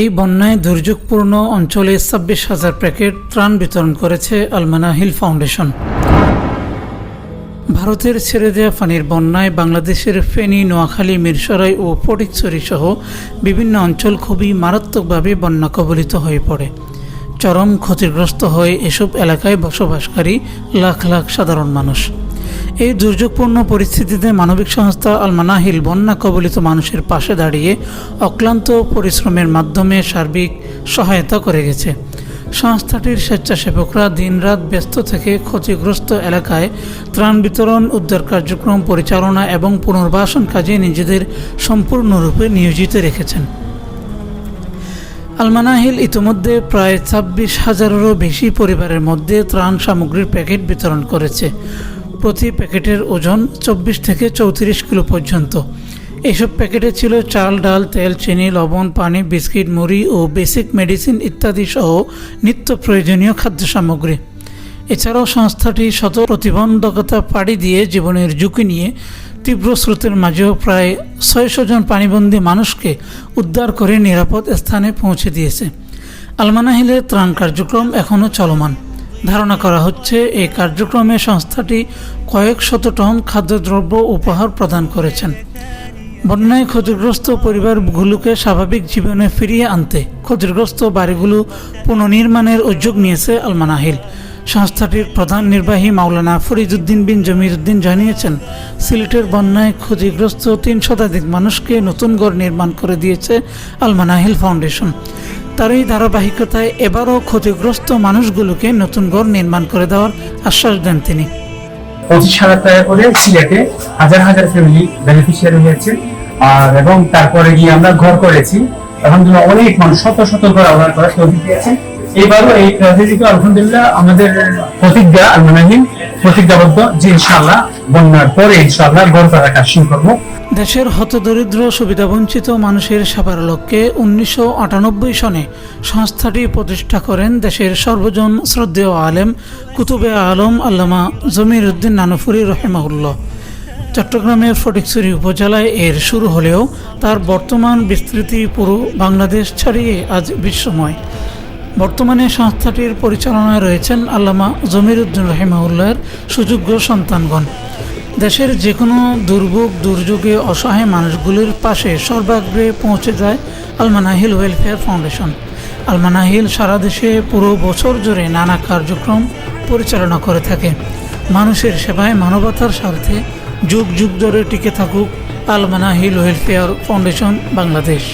এই বন্যায় দুর্যোগপূর্ণ অঞ্চলে ছাব্বিশ হাজার প্যাকেট ত্রাণ বিতরণ করেছে আলমানা হিল ফাউন্ডেশন। ভারতের ছেড়ে দেওয়া পানির বন্যায় বাংলাদেশের ফেনী, নোয়াখালী, মিরসরাই ও ফটিকছড়ি সহ বিভিন্ন অঞ্চল খুবই মারাত্মকভাবে বন্যা কবলিত হয়ে পড়ে। চরম ক্ষতিগ্রস্ত হয়ে এসব এলাকায় বসবাসকারী লাখ লাখ সাধারণ মানুষ। এই দুর্যোগপূর্ণ পরিস্থিতিতে মানবিক সংস্থা আলমানাহিল বন্যা কবলিত মানুষের পাশে দাঁড়িয়ে অক্লান্ত পরিশ্রমের মাধ্যমে সার্বিক সহায়তা করে গেছে। সংস্থাটির স্বেচ্ছাসেবকরা দিনরাত ব্যস্ত থেকে ক্ষতিগ্রস্ত এলাকায় ত্রাণ বিতরণ, উদ্ধার কার্যক্রম পরিচালনা এবং পুনর্বাসন কাজে নিজেদের সম্পূর্ণরূপে নিয়োজিত রেখেছেন। আলমানাহিল ইতিমধ্যে প্রায় ছাব্বিশ হাজারেরও বেশি পরিবারের মধ্যে ত্রাণ সামগ্রীর প্যাকেট বিতরণ করেছে। প্রতি প্যাকেটের ওজন চব্বিশ থেকে চৌত্রিশ কিলো পর্যন্ত। এসব প্যাকেটে ছিল চাল, ডাল, তেল, চিনি, লবণ, পানি, বিস্কিট, মুড়ি ও বেসিক মেডিসিন ইত্যাদি সহ নিত্য প্রয়োজনীয় খাদ্য সামগ্রী। এছাড়াও সংস্থাটি শত প্রতিবন্ধকতা পাড়ি দিয়ে জীবনের ঝুঁকি নিয়ে তীব্র স্রোতের মাঝেও প্রায় ছয়শো জন পানিবন্দী মানুষকে উদ্ধার করে নিরাপদ স্থানে পৌঁছে দিয়েছে। আলমানাহিলের ত্রাণ কার্যক্রম এখনও চলমান। ধারণা করা হচ্ছে এই কার্যক্রমে সংস্থাটি কয়েক শত টন খাদ্যদ্রব্য উপহার প্রদান করেছেন। বন্যায় ক্ষতিগ্রস্ত পরিবারগুলোকে স্বাভাবিক জীবনে ফিরিয়ে আনতে ক্ষতিগ্রস্ত বাড়িগুলো পুনর্নির্মাণের উদ্যোগ নিয়েছে আলমানাহিল। সংস্থাটির প্রধান নির্বাহী মাওলানা ফরিদুদ্দিন বিন জমিরুদ্দিন জানিয়েছেন, সিলেটের বন্যায় ক্ষতিগ্রস্ত তিন শতাধিক মানুষকে নতুন ঘর নির্মাণ করে দিয়েছে আলমানাহিল ফাউন্ডেশন। তারই ধারাবাহিকতায় এবারও ক্ষতিগ্রস্ত মানুষগুলোকে নতুন ঘর নির্মাণ করে দেওয়ার আশ্বাস দেন তিনি। পঁচিশ হাজার টাকা করে সিলেটে হাজার হাজার ফ্যামিলি বেনিফিশিয়ারি হয়েছে। আর এবং তারপরে গিয়ে আমরা ঘর করেছি। আলহামদুলিল্লাহ অনেক মানুষ, শত শত ঘর আমরা করার তৌফিক এবারও এই ট্র্যাজেডিকে আলহামদুলিল্লাহ আমাদের প্রতিজ্ঞা আলমানাহীন প্রতিজ্ঞাবদ্ধ যে ইনশাআল্লাহ বন্যার পরে ইনশাআল্লাহ ঘর করার কাজ শুরু দেশের হতদরিদ্র, সুবিধাবঞ্চিত মানুষের সেবার লক্ষ্যে উনিশশো আটানব্বই সনে সংস্থাটি প্রতিষ্ঠা করেন দেশের সর্বজন শ্রদ্ধেয় আলেম কুতুবে আলম আল্লামা জমির উদ্দিন নানুফুরি রহেমাউল্লাহ চট্টগ্রামের ফটিকছড়ি উপজেলায় এর শুরু হলেও তার বর্তমান বিস্তৃতি পুরো বাংলাদেশ ছাড়িয়ে আজ বিশ্বময়। বর্তমানে সংস্থাটির পরিচালনায় রয়েছেন আল্লামা জমির উদ্দিন রহিমাউল্লাহর সুযোগ্য সন্তানগণ। দেশের যে কোনো দুর্ভোগ, দুর্যোগে অসহায় মানুষগুলির পাশে সর্বাগ্রে পৌঁছে যায় আলমানাহিল ওয়েলফেয়ার ফাউন্ডেশন। আলমানাহিল সারা দেশে পুরো বছর জুড়ে নানা কার্যক্রম পরিচালনা করে থাকে। মানুষের সেবায় মানবতার স্বার্থে যুগ যুগ ধরে টিকে থাকুক আলমানাহিল ওয়েলফেয়ার ফাউন্ডেশন বাংলাদেশ।